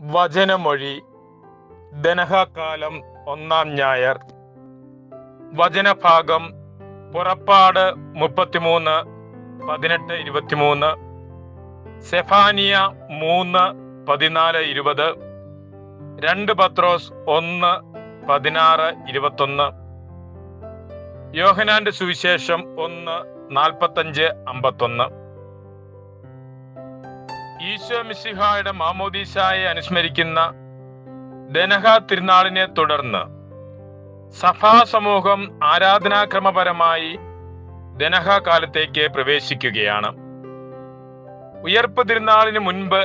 വചനമൊഴി. ദനഹകാലം ഒന്നാം ഞായർ. വചനഭാഗം പുറപ്പാട് മുപ്പത്തിമൂന്ന് പതിനെട്ട് ഇരുപത്തിമൂന്ന് സെഫാനിയ മൂന്ന് പതിനാല് ഇരുപത് രണ്ട് പത്രോസ് ഒന്ന് പതിനാറ് ഇരുപത്തൊന്ന്. യോഹനാന്റെ സുവിശേഷം ഒന്ന് നാൽപ്പത്തഞ്ച് അമ്പത്തൊന്ന്. ഈശോ മിശിഹായുടെ മാമോദീശായെ അനുസ്മരിക്കുന്ന ദനഹ തിരുനാളിനെ തുടർന്ന് സഭാ സമൂഹം ആരാധനാക്രമപരമായി ദനഹ കാലത്തേക്ക് പ്രവേശിക്കുകയാണ്. ഉയർപ്പ് തിരുനാളിന് മുൻപ്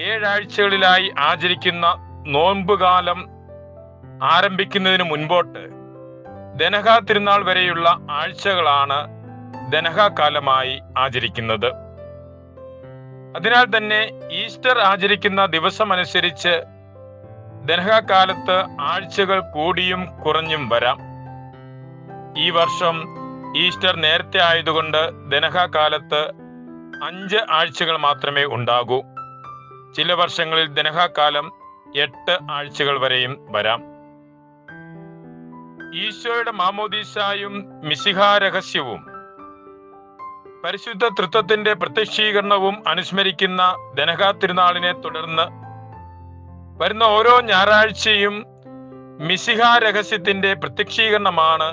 ഏഴാഴ്ചകളിലായി ആചരിക്കുന്ന നോമ്പുകാലം ആരംഭിക്കുന്നതിന് മുൻപോട്ട് ദനഹ തിരുനാൾ വരെയുള്ള ആഴ്ചകളാണ് ദനഹ കാലമായി ആചരിക്കുന്നത്. അതിനാൽ തന്നെ ഈസ്റ്റർ ആചരിക്കുന്ന ദിവസം അനുസരിച്ച് ദനഹകാലത്ത് ആഴ്ചകൾ കൂടിയും കുറഞ്ഞും വരാം. ഈ വർഷം ഈസ്റ്റർ നേരത്തെ ആയതുകൊണ്ട് ദനഹകാലത്ത് അഞ്ച് ആഴ്ചകൾ മാത്രമേ ഉണ്ടാകൂ. ചില വർഷങ്ങളിൽ ദനഹകാലം എട്ട് ആഴ്ചകൾ വരെയും വരാം. ഈശോയുടെ മാമോദീസായും മിശിഹാ രഹസ്യവും പരിശുദ്ധ തൃത്വത്തിന്റെ പ്രത്യക്ഷീകരണവും അനുസ്മരിക്കുന്ന ധനകാ തിരുനാളിനെ തുടർന്ന് വരുന്ന ഓരോ ഞായറാഴ്ചയും മിസിഹ രഹസ്യത്തിന്റെ പ്രത്യക്ഷീകരണമാണ്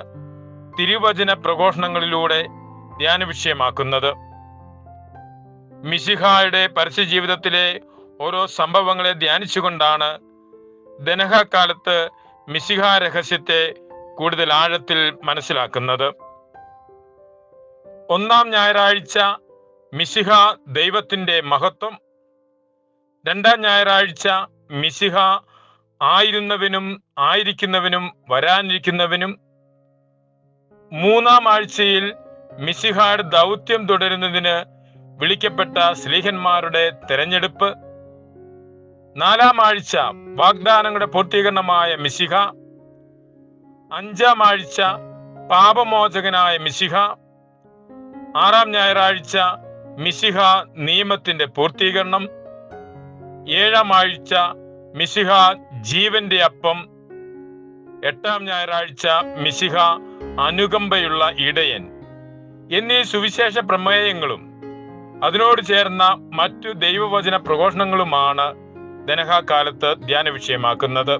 തിരുവചന പ്രഘോഷണങ്ങളിലൂടെ ധ്യാന വിഷയമാക്കുന്നത് മിസിഹായുടെ പരസ്യ ജീവിതത്തിലെ ഓരോ സംഭവങ്ങളെ ധ്യാനിച്ചുകൊണ്ടാണ് ദനഹ കാലത്ത് മിസിഹ രഹസ്യത്തെ കൂടുതൽ ആഴത്തിൽ മനസ്സിലാക്കുന്നത്. ഒന്നാം ഞായറാഴ്ച മിശിഹ ദൈവത്തിന്റെ മഹത്വം. രണ്ടാം ഞായറാഴ്ച മിശിഹ ആയിരുന്നവനും ആയിരിക്കുന്നവനും വരാനിരിക്കുന്നവനും. മൂന്നാം ആഴ്ചയിൽ മിശിഹായുടെ ദൗത്യം തുടരുന്നതിന് വിളിക്കപ്പെട്ട സ്ലീഹന്മാരുടെ തെരഞ്ഞെടുപ്പ്. നാലാം ആഴ്ച വാഗ്ദാനങ്ങളുടെ പൂർത്തീകരണമായ മിശിഹ. അഞ്ചാം ആഴ്ച പാപമോചകനായ മിശിഹ. ആറാം ഞായറാഴ്ച മിശിഹ നിയമത്തിന്റെ പൂർത്തീകരണം. ഏഴാം ആഴ്ച മിശിഹ ജീവന്റെ അപ്പം. എട്ടാം ഞായറാഴ്ച മിശിഹ അനുകമ്പയുള്ള ഇടയൻ. എന്നീ സുവിശേഷ പ്രമേയങ്ങളും അതിനോട് ചേർന്ന മറ്റു ദൈവവചന പ്രഘോഷണങ്ങളുമാണ് ദനഹാകാലത്ത് ധ്യാന വിഷയമാക്കുന്നത്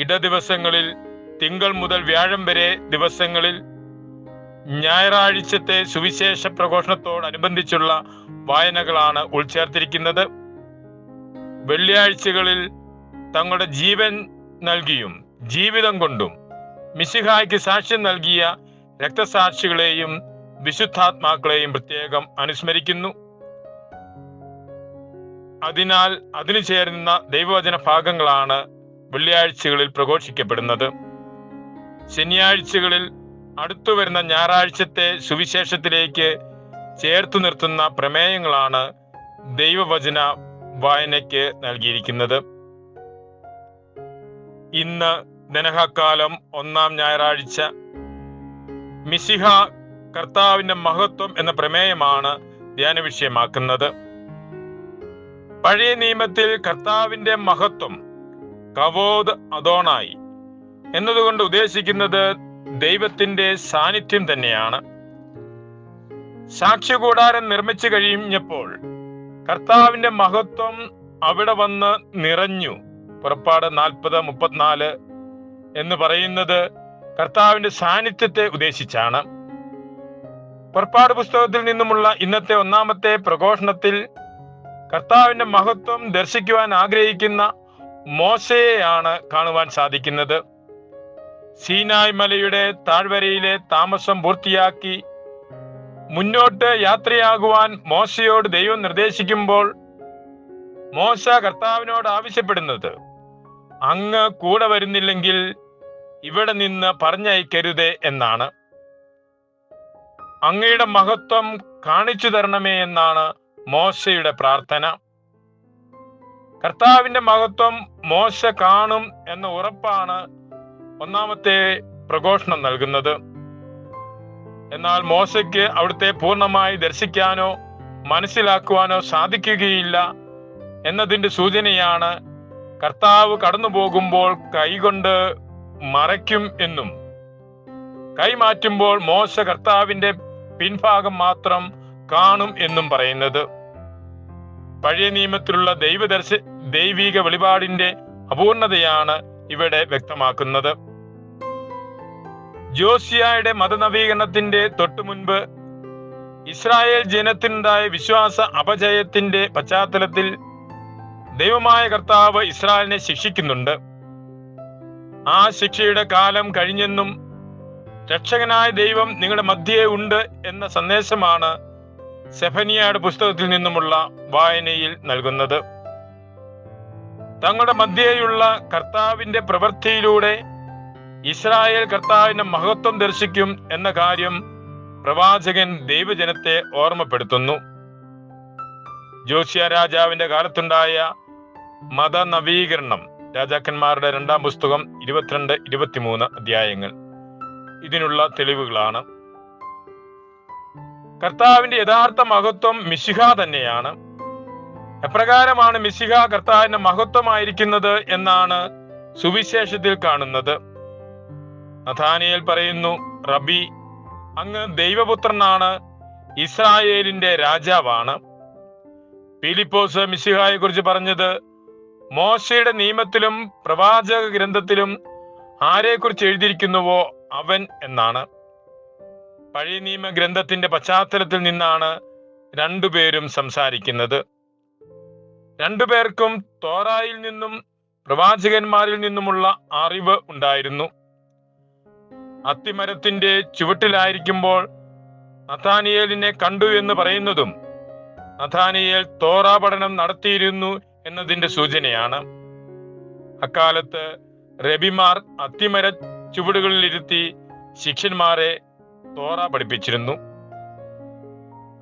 ഇടദിവസങ്ങളിൽ തിങ്കൾ മുതൽ വ്യാഴം വരെ ദിവസങ്ങളിൽ ഞായറാഴ്ചത്തെ സുവിശേഷ പ്രഘോഷണത്തോടനുബന്ധിച്ചുള്ള വായനകളാണ് ഉൾച്ചേർത്തിരിക്കുന്നത്. വെള്ളിയാഴ്ചകളിൽ തങ്ങളുടെ ജീവൻ നൽകിയും ജീവിതം കൊണ്ടും മിശിഹായ്ക്ക് സാക്ഷ്യം നൽകിയ രക്തസാക്ഷികളെയും വിശുദ്ധാത്മാക്കളെയും പ്രത്യേകം അനുസ്മരിക്കുന്നു. അതിനാൽ അതിനു ചേരുന്ന ദൈവവചന ഭാഗങ്ങളാണ് വെള്ളിയാഴ്ചകളിൽ പ്രഘോഷിക്കപ്പെടുന്നത്. ശനിയാഴ്ചകളിൽ അടുത്തു വരുന്ന ഞായറാഴ്ചത്തെ സുവിശേഷത്തിലേക്ക് ചേർത്തു നിർത്തുന്ന പ്രമേയങ്ങളാണ് ദൈവവചന വായനയ്ക്ക് നൽകിയിരിക്കുന്നത്. ഇന്ന് ദനഹക്കാലം ഒന്നാം ഞായറാഴ്ച. മിസിഹ കർത്താവിന്റെ മഹത്വം എന്ന പ്രമേയമാണ് ധ്യാന വിഷയമാക്കുന്നത് പഴയ നിയമത്തിൽ കർത്താവിന്റെ മഹത്വം കവോദ് അതോണായി എന്നതുകൊണ്ട് ഉദ്ദേശിക്കുന്നത് ദൈവത്തിന്റെ സാന്നിധ്യം തന്നെയാണ്. സാക്ഷ്യകൂടാരം നിർമ്മിച്ചു കഴിഞ്ഞപ്പോൾ കർത്താവിന്റെ മഹത്വം അവിടെ വന്ന് നിറഞ്ഞു. പുറപ്പാട് നാൽപ്പത് മുപ്പത്തിനാല് എന്ന് പറയുന്നത് കർത്താവിന്റെ സാന്നിധ്യത്തെ ഉദ്ദേശിച്ചാണ്. പുറപ്പാട് പുസ്തകത്തിൽ നിന്നുമുള്ള ഇന്നത്തെ ഒന്നാമത്തെ പ്രഘോഷണത്തിൽ കർത്താവിന്റെ മഹത്വം ദർശിക്കുവാൻ ആഗ്രഹിക്കുന്ന മോശയെയാണ് കാണുവാൻ സാധിക്കുന്നത്. സീനായ് മലയുടെ താഴ്വരയിലെ താമസം പൂർത്തിയാക്കി മുന്നോട്ട് യാത്രയാകുവാൻ മോശയോട് ദൈവം നിർദ്ദേശിക്കുമ്പോൾ മോശ കർത്താവിനോട് ആവശ്യപ്പെടുന്നത് അങ്ങ് കൂടെ വരുന്നില്ലെങ്കിൽ ഇവിടെ നിന്ന് പറഞ്ഞയക്കരുതേ എന്നാണ്. അങ്ങയുടെ മഹത്വം കാണിച്ചു തരണമേ എന്നാണ് മോശയുടെ പ്രാർത്ഥന. കർത്താവിന്റെ മഹത്വം മോശ കാണും എന്ന ഉറപ്പാണ് ഒന്നാമത്തെ പ്രഘോഷണം നൽകുന്നത്. എന്നാൽ മോശയ്ക്ക് അവിടുത്തെ പൂർണമായി ദർശിക്കാനോ മനസ്സിലാക്കുവാനോ സാധിക്കുകയില്ല എന്നതിന്റെ സൂചനയാണ് കർത്താവ് കടന്നു പോകുമ്പോൾ കൈകൊണ്ട് മറയ്ക്കും എന്നും. കൈ മാറ്റുമ്പോൾ മോശ കർത്താവിന്റെ പിൻഭാഗം മാത്രം കാണും എന്നും പറയുന്നത്. പഴയ നിയമത്തിലുള്ള ദൈവദർശ ദൈവിക വെളിപാടിന്റെ അപൂർണതയാണ് ഇവിടെ വ്യക്തമാക്കുന്നത്. ജോസിയായുടെ മതനവീകരണത്തിന്റെ തൊട്ടു മുൻപ് ഇസ്രായേൽ ജനത്തിനുണ്ടായ വിശ്വാസ അപജയത്തിന്റെ പശ്ചാത്തലത്തിൽ ദൈവമായ കർത്താവ് ഇസ്രായേലിനെ ശിക്ഷിക്കുന്നുണ്ട്. ആ ശിക്ഷയുടെ കാലം കഴിഞ്ഞെന്നും രക്ഷകനായ ദൈവം നിങ്ങളുടെ മധ്യേ ഉണ്ട് എന്ന സന്ദേശമാണ് സെഫനിയയുടെ പുസ്തകത്തിൽ നിന്നുമുള്ള വായനയിൽ നൽകുന്നത്. തങ്ങളുടെ മധ്യേയുള്ള കർത്താവിന്റെ പ്രവൃത്തിയിലൂടെ ഇസ്രായേൽ കർത്താവിന്റെ മഹത്വം ദർശിക്കും എന്ന കാര്യം പ്രവാചകൻ ദൈവജനത്തെ ഓർമ്മപ്പെടുത്തുന്നു. ജോഷ്യ രാജാവിന്റെ കാലത്തുണ്ടായ മതനവീകരണം രാജാക്കന്മാരുടെ രണ്ടാം പുസ്തകം ഇരുപത്തിരണ്ട് ഇരുപത്തിമൂന്ന് അധ്യായങ്ങൾ. ഇതിനുള്ള തെളിവുകളാണ്. കർത്താവിന്റെ യഥാർത്ഥ മഹത്വം മിശിഹ തന്നെയാണ്. എപ്രകാരമാണ് മിശിഹ കർത്താവിന്റെ മഹത്വമായിരിക്കുന്നത് എന്നാണ് സുവിശേഷത്തിൽ കാണുന്നത്. നഥാനിയേൽ പറയുന്നു റബി അങ്ങ് ദൈവപുത്രനാണ് ഇസ്രായേലിന്റെ രാജാവാണ്. ഫിലിപ്പോസ് മിശിഹായെ കുറിച്ച് പറഞ്ഞത് മോശയുടെ നിയമത്തിലും പ്രവാചക ഗ്രന്ഥത്തിലും ആരെക്കുറിച്ച് എഴുതിയിരിക്കുന്നുവോ അവൻ എന്നാണ്. പഴയ നിയമ ഗ്രന്ഥത്തിന്റെ പശ്ചാത്തലത്തിൽ നിന്നാണ് രണ്ടുപേരും സംസാരിക്കുന്നത്. രണ്ടുപേർക്കും തോറായിൽ നിന്നും പ്രവാചകന്മാരിൽ നിന്നുമുള്ള അറിവ് ഉണ്ടായിരുന്നു. അത്തിമരത്തിന്റെ ചുവട്ടിലായിരിക്കുമ്പോൾ നഥാനിയേലിനെ കണ്ടു എന്ന് പറയുന്നതും നഥാനിയേൽ തോറ പഠനം നടത്തിയിരുന്നു എന്നതിന്റെ സൂചനയാണ്. അക്കാലത്ത് റബിമാർ അത്തിമര ചുവടുകളിലിരുത്തി ശിഷ്യന്മാരെ തോറ പഠിപ്പിച്ചിരുന്നു.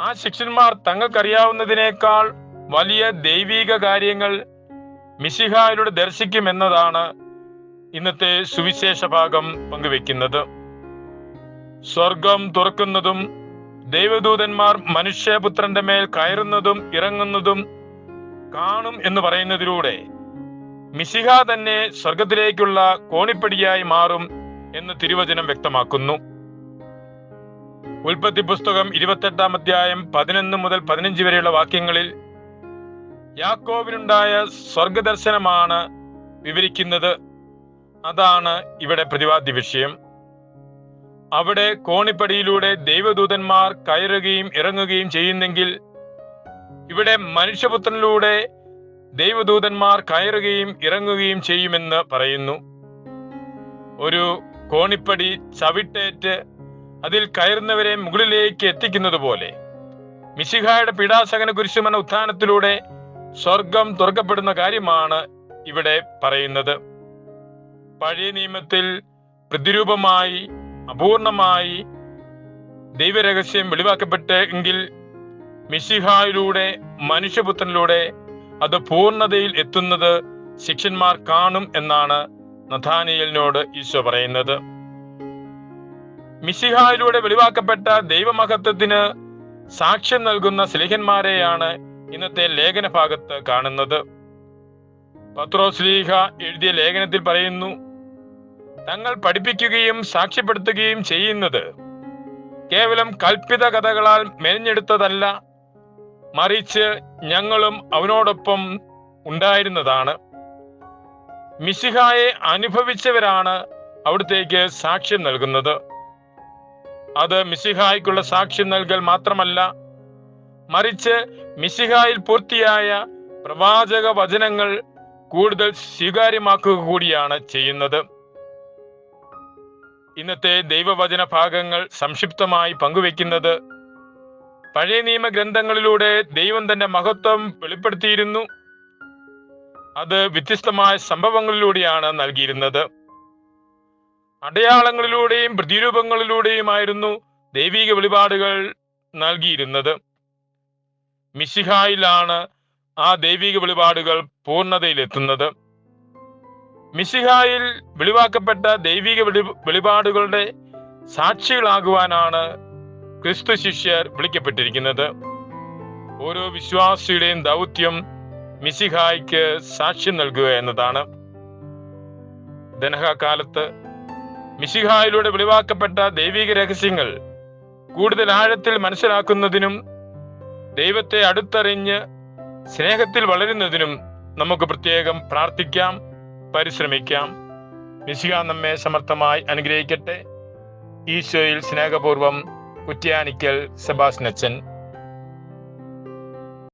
ആ ശിഷ്യന്മാർ തങ്ങൾക്കറിയാവുന്നതിനേക്കാൾ വലിയ ദൈവീക കാര്യങ്ങൾ മിശിഹായിലൂടെ ദർശിക്കുമെന്നതാണ് ഇന്നത്തെ സുവിശേഷ ഭാഗം പങ്കുവെക്കുന്നത് സ്വർഗം തുറക്കുന്നതും ദൈവദൂതന്മാർ മനുഷ്യപുത്രന്റെ മേൽ കയറുന്നതും ഇറങ്ങുന്നതും കാണും എന്ന് പറയുന്നതിലൂടെ മിശിഹ തന്നെ സ്വർഗത്തിലേക്കുള്ള കോണിപ്പടിയായി മാറും എന്ന് തിരുവചനം വ്യക്തമാക്കുന്നു. ഉൽപ്പത്തി പുസ്തകം ഇരുപത്തെട്ടാം അധ്യായം പതിനൊന്ന് മുതൽ പതിനഞ്ച് വരെയുള്ള വാക്യങ്ങളിൽ യാക്കോവിനുണ്ടായ സ്വർഗദർശനമാണ് വിവരിക്കുന്നത്. അതാണ് ഇവിടെ പ്രതിവാദ്യ വിഷയം. അവിടെ കോണിപ്പടിയിലൂടെ ദൈവദൂതന്മാർ കയറുകയും ഇറങ്ങുകയും ചെയ്യുന്നെങ്കിൽ ഇവിടെ മനുഷ്യപുത്രനിലൂടെ ദൈവദൂതന്മാർ കയറുകയും ഇറങ്ങുകയും ചെയ്യുമെന്ന് പറയുന്നു. ഒരു കോണിപ്പടി ചവിട്ടേറ്റ് അതിൽ കയറുന്നവരെ മുകളിലേക്ക് എത്തിക്കുന്നത് പോലെ മിശിഹായുടെ പീഡാസകന കുരിശുമന ഉത്ഥാനത്തിലൂടെ സ്വർഗം തുറക്കപ്പെടുന്ന കാര്യമാണ് ഇവിടെ പറയുന്നത്. പഴയ നിയമത്തിൽ പ്രതിരൂപമായി അപൂർണമായി ദൈവരഹസ്യം വെളിവാക്കപ്പെട്ടെങ്കിൽ മിശിഹായിലൂടെ മനുഷ്യപുത്രനിലൂടെ അത് പൂർണതയിൽ എത്തുന്നത് ശിഷ്യന്മാർ കാണും എന്നാണ് നഥാനിയലിനോട് ഈശോ പറയുന്നത്. മിശിഹായിലൂടെ വെളിവാക്കപ്പെട്ട ദൈവമഹത്വത്തിന് സാക്ഷ്യം നൽകുന്ന സ്ലേഹന്മാരെയാണ് ഇന്നത്തെ ലേഖന ഭാഗത്ത് കാണുന്നത് പത്രോസ്ലീഹ എഴുതിയ ലേഖനത്തിൽ പറയുന്നു തങ്ങൾ പഠിപ്പിക്കുകയും സാക്ഷ്യപ്പെടുത്തുകയും ചെയ്യുന്നത് കേവലം കൽപ്പിത കഥകളാൽ മെനഞ്ഞെടുത്തതല്ല മറിച്ച് ഞങ്ങളും അവനോടൊപ്പം ഉണ്ടായിരുന്നതാണ്. മിശിഹായെ അനുഭവിച്ചവരാണ് അവിടത്തേക്ക് സാക്ഷ്യം നൽകുന്നത്. അത് മിശിഹായ്ക്കുള്ള സാക്ഷ്യം നൽകൽ മാത്രമല്ല മറിച്ച് മിശിഹായിൽ പൂർത്തിയായ പ്രവാചക വചനങ്ങൾ കൂടുതൽ സ്വീകാര്യമാക്കുക കൂടിയാണ് ചെയ്യുന്നത്. ഇന്നത്തെ ദൈവവചന ഭാഗങ്ങൾ സംക്ഷിപ്തമായി പങ്കുവെക്കുന്നത് പഴയ നിയമ ഗ്രന്ഥങ്ങളിലൂടെ ദൈവം തന്റെ മഹത്വം വെളിപ്പെടുത്തിയിരുന്നു. അത് വ്യത്യസ്തമായ സംഭവങ്ങളിലൂടെയാണ് നൽകിയിരുന്നത്. അടയാളങ്ങളിലൂടെയും പ്രതിരൂപങ്ങളിലൂടെയുമായിരുന്നു ദൈവിക വെളിപാടുകൾ നൽകിയിരുന്നത്. മിശിഹായിലാണ് ആ ദൈവിക വെളിപാടുകൾ പൂർണതയിലെത്തുന്നത്. മിശിഹായിൽ വെളിവാക്കപ്പെട്ട ദൈവിക വെളി വെളിപാടുകളുടെ സാക്ഷികളാകുവാനാണ് ക്രിസ്തു ശിഷ്യർ വിളിക്കപ്പെട്ടിരിക്കുന്നത്. ഓരോ വിശ്വാസിയുടെയും ദൗത്യം മിസിഹായ്ക്ക് സാക്ഷ്യം നൽകുക എന്നതാണ്. ദനഹകാലത്ത് മിസിഹായിലൂടെ വെളിവാക്കപ്പെട്ട ദൈവിക രഹസ്യങ്ങൾ കൂടുതൽ ആഴത്തിൽ മനസ്സിലാക്കുന്നതിനും ദൈവത്തെ അടുത്തറിഞ്ഞ് സ്നേഹത്തിൽ വളരുന്നതിനും നമുക്ക് പ്രത്യേകം പ്രാർത്ഥിക്കാം. പരിശ്രമിക്കാം. നിശിക നമ്മെ സമർത്ഥമായി അനുഗ്രഹിക്കട്ടെ. ഈശോയിൽ സ്നേഹപൂർവം കുറ്റ്യാനിക്കൽ സെബാസ്നച്ചൻ